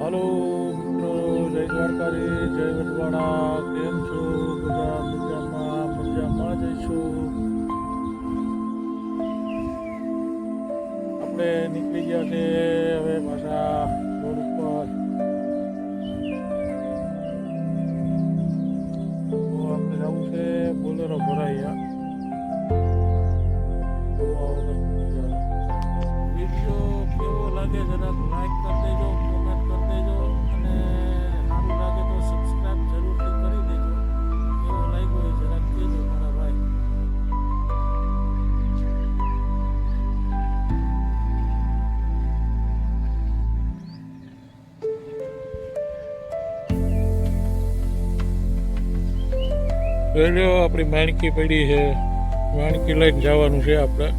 હાલો, મિત્રો, જય દ્વારકારી જય વડવાડા કેમ છો? બધા મજામાં મજામાં જઈશું આપણે નીકળી ગયા છે હવે પાછા રોડ ઉપર. આપણે જવું છે બોલેરો ભરાઈ વીડિયો કેવો લાગે જરાક લાઈક કરી. રેડિયો આપણી માણકી પડી છે. માણકી લઈને જવાનું છે આપણે.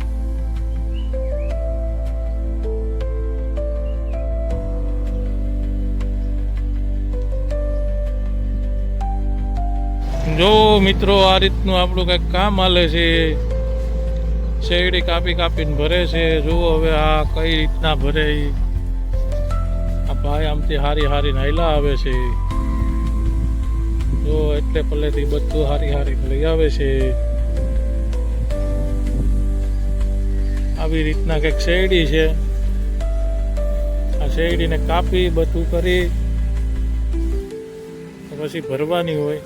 જો મિત્રો, આ રીતનું આપણું કંઈક કામ હાલે છે. શેરડી કાપી કાપીને ભરે છે. જુઓ હવે આ કઈ રીતના ભરે આ ભાઈ આમથી હારી હારી નાયલા આવે છે. જો એટલે પલ્લેથી બધું હારી હારી લઈ આવે છે. આવી રીતના કંઈક શેરડી છે. આ શેરડીને કાપી બધું કરી પછી ભરવાની હોય.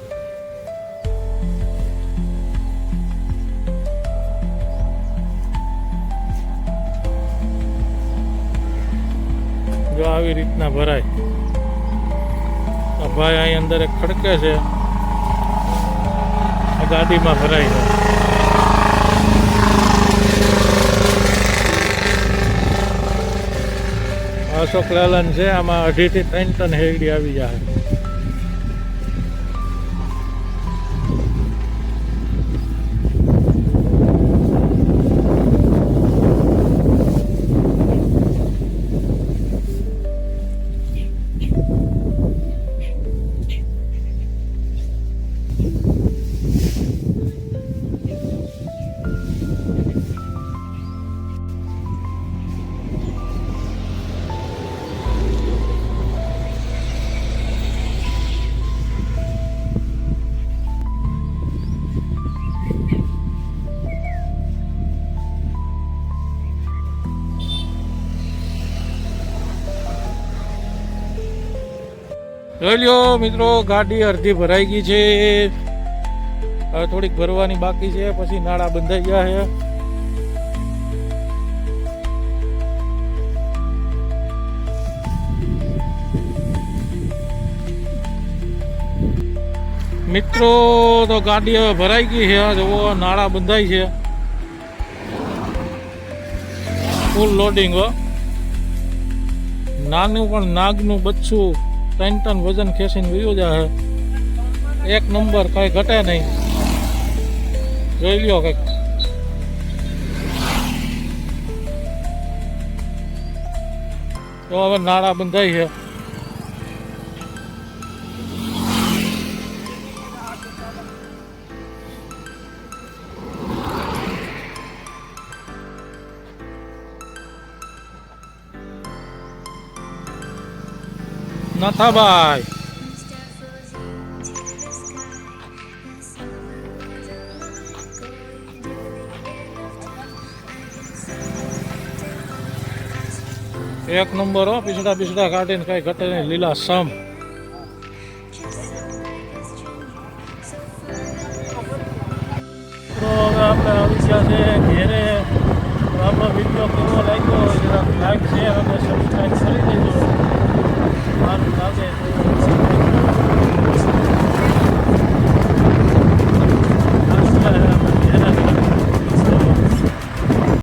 જો આવી રીતના ભરાય. ભાઈ અહીં અંદર એક ખડકે છે. ગાડીમાં ભરાય છે અશોક લાલન છે, આમાં અઢીથી ત્રણ ટન હેરડી આવી જાય જોઈ લ્યો મિત્રો, ગાડી અડધી ભરાઈ ગઈ છે. હવે થોડીક ભરવાની બાકી છે, પછી નાળા બંધાઈ ગયા છે. મિત્રો, તો ગાડી હવે ભરાઈ ગઈ છે. જુઓ, નાળા બંધાઈ છે. ફૂલ લોડિંગ નાગનું પણ નાગનું બચ્ચું ત્રણ ટન વજન ખેંચીને વયું જાય એક નંબર કઈ ઘટે નહીં. જોઈ લ્યો કંઈક. તો હવે નાળા બંધાઈ છે. નથાભાઈ. એક નંબર હો, પીસડા પીસડા કાઢીને કઈ ઘટે નહીં, લીલા સમ. આપણે આવી ગયા છે ઘેરે. આપણો વીડિયો કેવો લાગ્યો? લાઈક શેર અને સબસ્ક્રાઈબ